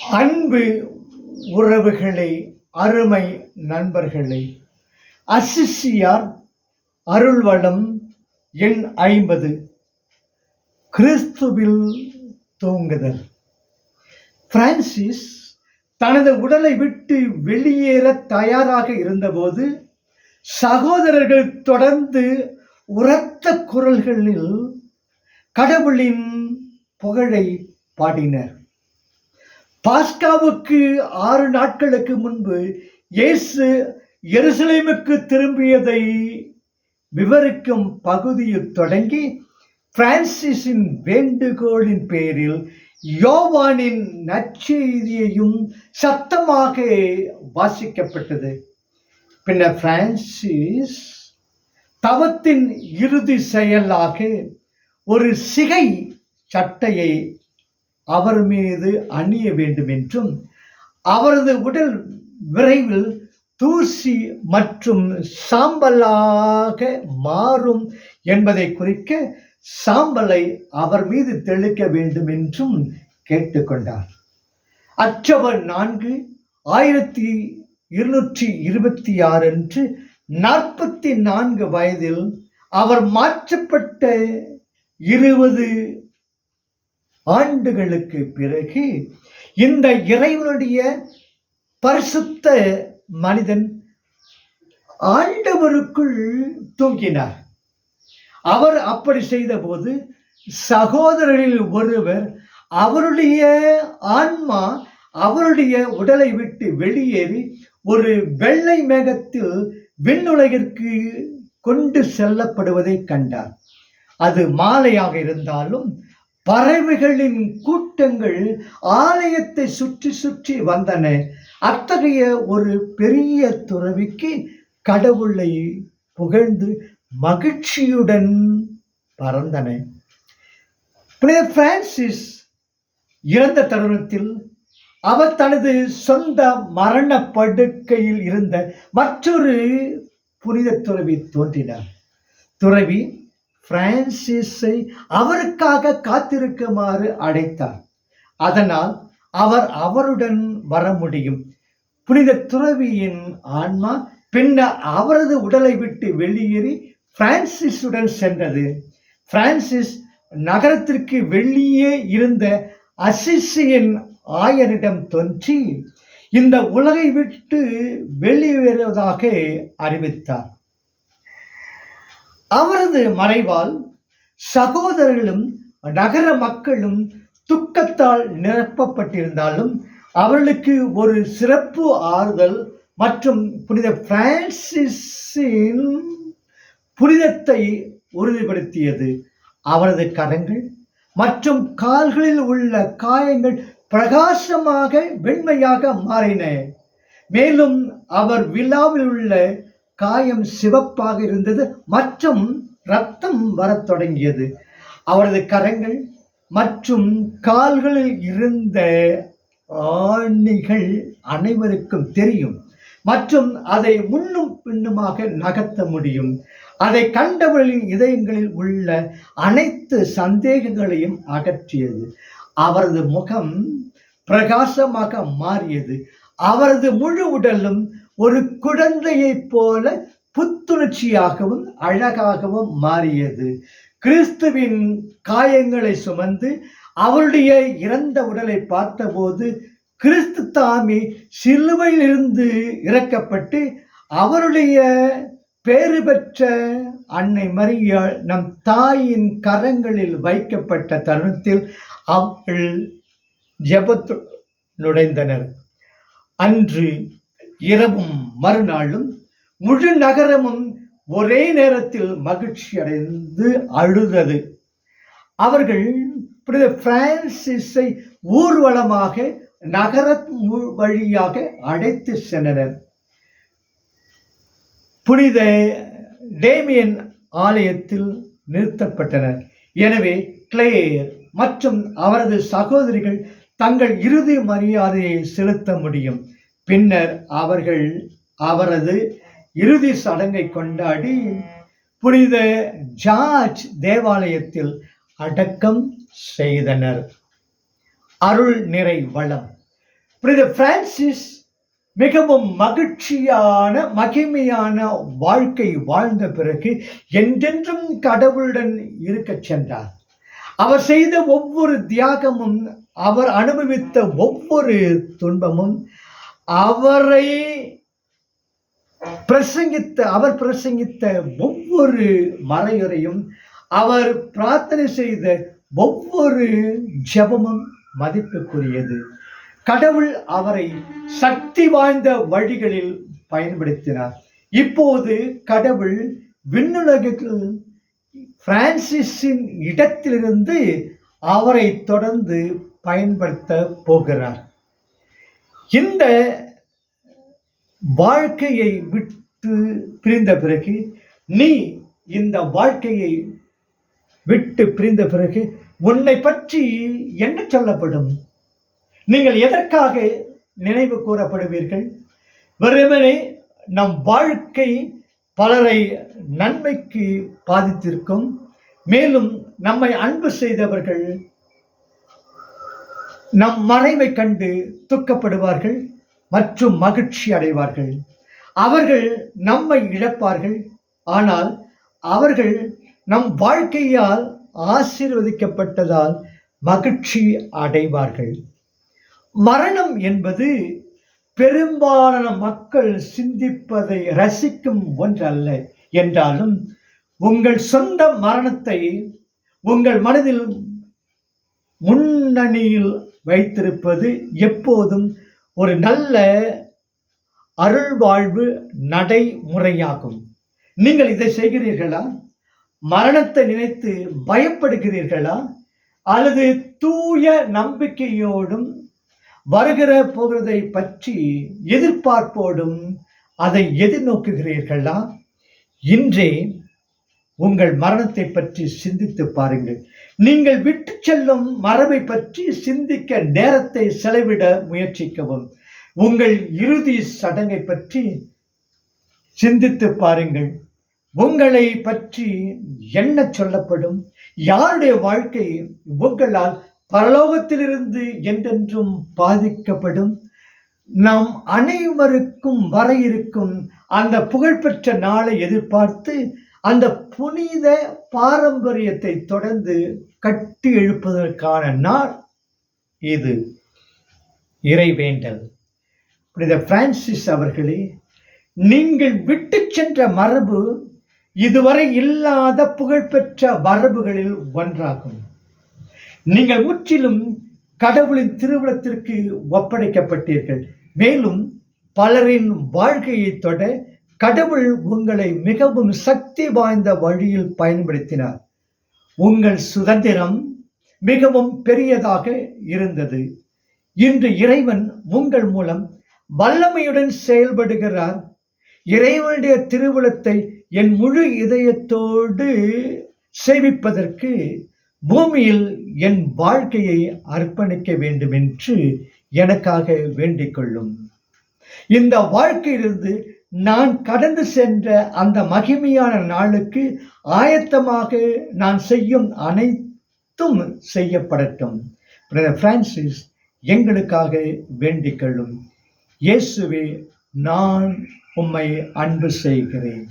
அன்பு உறவுகளை அருமை நண்பர்களே. அசிசியார் அருள்வளம் எண் ஐம்பது. கிறிஸ்துவில் தூங்குதல். பிரான்சிஸ் தனது உடலை விட்டு வெளியேற தயாராக இருந்தபோது சகோதரர்கள் தொடர்ந்து உரத்த குரல்களில் கடவுளின் புகழை பாடினர். பாஸ்காவுக்கு ஆறு நாட்களுக்கு முன்பு இயேசு எருசலேமுக்கு திரும்பியதை விவரிக்கும் பகுதியில் தொடங்கி பிரான்சிஸின் வேண்டுகோளின் பேரில் யோவானின் நற்செய்தியையும் சத்தமாக வாசிக்கப்பட்டது. பின்னர் பிரான்சிஸ் தவத்தின் இறுதி செயலாக ஒரு சிகை சட்டையை அவர் மீது அணிய வேண்டும் என்றும் அவரது உடல் விரைவில் தூசி மற்றும் சாம்பலாக மாறும் என்பதை குறிக்க சாம்பலை அவர் மீது தெளிக்க வேண்டும் என்றும் கேட்டுக்கொண்டார். அச்சவர் நான்கு ஆயிரத்தி இருநூற்றி இருபத்தி ஆறு அன்று நாற்பத்தி நான்கு வயதில் அவர் மாற்றப்பட்ட இருபது ஆண்டுகளுக்கு பிறகு இந்த இறைவனுடைய பரிசுத்த மனிதன் ஆண்டவருக்குள் தூங்கினார். அவர் அப்படி செய்தபோது சகோதரரில் ஒருவர் அவருடைய ஆன்மா அவருடைய உடலை விட்டு வெளியேறி ஒரு வெள்ளை மேகத்தில் விண்ணுலகிற்கு கொண்டு செல்லப்படுவதை கண்டார். அது மாலையாக இருந்தாலும் பறவைகளின் கூட்டங்கள் ஆலயத்தை சுற்றி சுற்றி வந்தன. அத்தகைய ஒரு பெரிய துறவிக்கு கடவுளை புகழ்ந்து மகிழ்ச்சியுடன் பறந்தன. புனித பிரான்சிஸ் இறந்த தருணத்தில் அவர் தனது சொந்த மரண படுக்கையில் இருந்த மற்றொரு புனித துறவி தோன்றினார். துறவி பிரான்சிஸை அவருக்காக காத்திருக்குமாறு அடைத்தார் அதனால் அவர் அவருடன் வர முடியும். புனித துறவியின் ஆன்மா பின்னர் அவரது உடலை விட்டு வெளியேறி பிரான்சிஸுடன் சென்றது. பிரான்சிஸ் நகரத்திற்கு வெளியே இருந்த அசிசியின் ஆயரிடம் தோன்றி இந்த உலகை விட்டு வெளியேறுவதாக அறிவித்தார். அவரது மறைவால் சகோதரர்களும் நகர மக்களும் துக்கத்தால் நிரப்பப்பட்டிருந்தாலும் அவர்களுக்கு ஒரு சிறப்பு ஆறுதல் மற்றும் புனித பிரான்சிஸின் புனிதத்தை உறுதிப்படுத்தியது. அவரது கரங்கள் மற்றும் கால்களில் உள்ள காயங்கள் பிரகாசமாக வெண்மையாக மாறின. மேலும் அவர் விழாவில் உள்ள காயம் சிவப்பாக இருந்தது. மற்றும் ரத்தம் வரத் தொடங்கியது. அவரது கரங்கள் மற்றும் கால்களில் இருந்த ஆணிகள் அனைவருக்கும் தெரியும். மற்றும் அதை முன்னும் பின்னுமாக நகர்த்த முடியும். அதை கண்டவர்களின் இதயங்களில் உள்ள அனைத்து சந்தேகங்களையும் அகற்றியது. அவரது முகம் பிரகாசமாக மாறியது. அவரது முழு உடலும் ஒரு குழந்தையைப் போல புத்துணர்ச்சியாகவும் அழகாகவும் மாறியது. கிறிஸ்துவின் காயங்களை சுமந்து அவருடைய இறந்த உடலை பார்த்தபோது கிறிஸ்து தாமி சிலுவையிலிருந்து இறக்கப்பட்டு அவருடைய பேறு பெற்ற அன்னை மரியாள் நம் தாயின் கரங்களில் வைக்கப்பட்ட தருணத்தில் அவள் ஜெபத்து நுழைந்தனர். அன்று இரவும் மறுநாளும் முழு நகரமும் ஒரே நேரத்தில் மகிழ்ச்சி அடைந்து அழுதது. அவர்கள் புனித பிரான்சிஸை ஊர்வலமாக நகர வழியாக அழைத்து சென்றனர். புனித டேமியன் ஆலயத்தில் நிறுத்தப்பட்டனர். எனவே கிளேயர் மற்றும் அவரது சகோதரிகள் தங்கள் இறுதி மரியாதையை செலுத்த முடியும். பின்னர் அவர்கள் அவரது இறுதி சடங்கை கொண்டாடி புனித ஜார்ஜ் தேவாலயத்தில் அடக்கம் செய்தனர். அருள் நிறை வளம். புனித பிரான்சிஸ் மிகவும் மகிழ்ச்சியான மகிமையான வாழ்க்கை வாழ்ந்த பிறகு என்றென்றும் கடவுளுடன் இருக்கச் சென்றார். அவர் செய்த ஒவ்வொரு தியாகமும் அவர் அனுபவித்த ஒவ்வொரு துன்பமும் அவரை பிரசங்கித்த அவர் பிரசங்கித்த ஒவ்வொரு மறையுறையும் அவர் பிரார்த்தனை செய்த ஒவ்வொரு ஜெபமும் மதிப்புக்குரியது. கடவுள் அவரை சக்தி வாய்ந்த வழிகளில் பயன்படுத்தினார். இப்போது கடவுள் விண்ணுலகில் பிரான்சிஸின் இடத்திலிருந்து அவரை தொடர்ந்து பயன்படுத்த போகிறார். இந்த வாழ்க்கையை விட்டு பிரிந்த பிறகு நீ இந்த வாழ்க்கையை விட்டு பிரிந்த பிறகு உன்னை பற்றி என்ன சொல்லப்படும்? நீங்கள் எதற்காக நினைவு கூறப்படுவீர்கள்? வெறுமனே நம் வாழ்க்கை பலரை நன்மைக்கு பாதித்திருக்கும். மேலும் நம்மை அன்பு செய்தவர்கள் நம் மறைவை கண்டு துக்கப்படுவார்கள் மற்றும் மகிழ்ச்சி அடைவார்கள். அவர்கள் நம்மை இழப்பார்கள். ஆனால் அவர்கள் நம் வாழ்க்கையால் ஆசீர்வதிக்கப்பட்டதால் மகிழ்ச்சி அடைவார்கள். மரணம் என்பது பெரும்பாலான மக்கள் சிந்திப்பதை ரசிக்கும் ஒன்றல்ல. என்றாலும் உங்கள் சொந்த மரணத்தை உங்கள் மனதில் முன்னணியில் வைத்திருப்பது எப்போதும் ஒரு நல்ல அருள்வாழ்வு நடைமுறையாகும். நீங்கள் இதை செய்கிறீர்களா? மரணத்தை நினைத்து பயப்படுகிறீர்களா? அல்லது தூய நம்பிக்கையோடும் வருகிற போகிறதை பற்றி எதிர்பார்ப்போடும் அதை எதிர்நோக்குகிறீர்களா? இன்றே உங்கள் மரணத்தை பற்றி சிந்தித்து பாருங்கள். நீங்கள் விட்டு செல்லும் மரபை பற்றி சிந்திக்க நேரத்தை செலவிட முயற்சிக்கவும். உங்கள் இறுதி சடங்கை பற்றி சிந்தித்து பாருங்கள். உங்களை பற்றி என்ன சொல்லப்படும்? யாருடைய வாழ்க்கை உங்களால் பரலோகத்திலிருந்து என்றென்றும் பாதிக்கப்படும்? நாம் அனைவருக்கும் வர இருக்கும் அந்த புகழ்பெற்ற நாளை எதிர்பார்த்து அந்த புனித பாரம்பரியத்தை தொடர்ந்து கட்டி எழுப்பதற்கான நாள் இது. இறைவேண்டல் புனித பிரான்சிஸ் அவர்களே நீங்கள் விட்டு சென்ற மரபு இதுவரை இல்லாத புகழ்பெற்ற மரபுகளில் ஒன்றாகும். நீங்கள் முற்றிலும் கடவுளின் திருவிழத்திற்கு ஒப்படைக்கப்பட்டீர்கள். மேலும் பலரின் வாழ்க்கையை தொட கடவுள் உங்களை மிகவும் சக்தி வாய்ந்த வழியில் பயன்படுத்தினார். உங்கள் சுதந்திரம் மிகவும் பெரியதாக இருந்தது. இன்று இறைவன் உங்கள் மூலம் வல்லமையுடன் செயல்படுகிறார். இறைவனுடைய திருவுளத்தை என் முழு இதயத்தோடு சேவிப்பதற்கு பூமியில் என் வாழ்க்கையை அர்ப்பணிக்க வேண்டும் என்று எனக்காக வேண்டிக் கொள்ளும். இந்த வாழ்க்கையிலிருந்து நான் கடந்து சென்ற அந்த மகிமையான நாளுக்கு ஆயத்தமாக நான் செய்யும் அனைத்தும் செய்யப்படட்டும். பிரதர் பிரான்சிஸ் எங்களுக்காக வேண்டிக் கொள்ளும். இயேசுவே நான் உம்மை அன்பு செய்கிறேன்.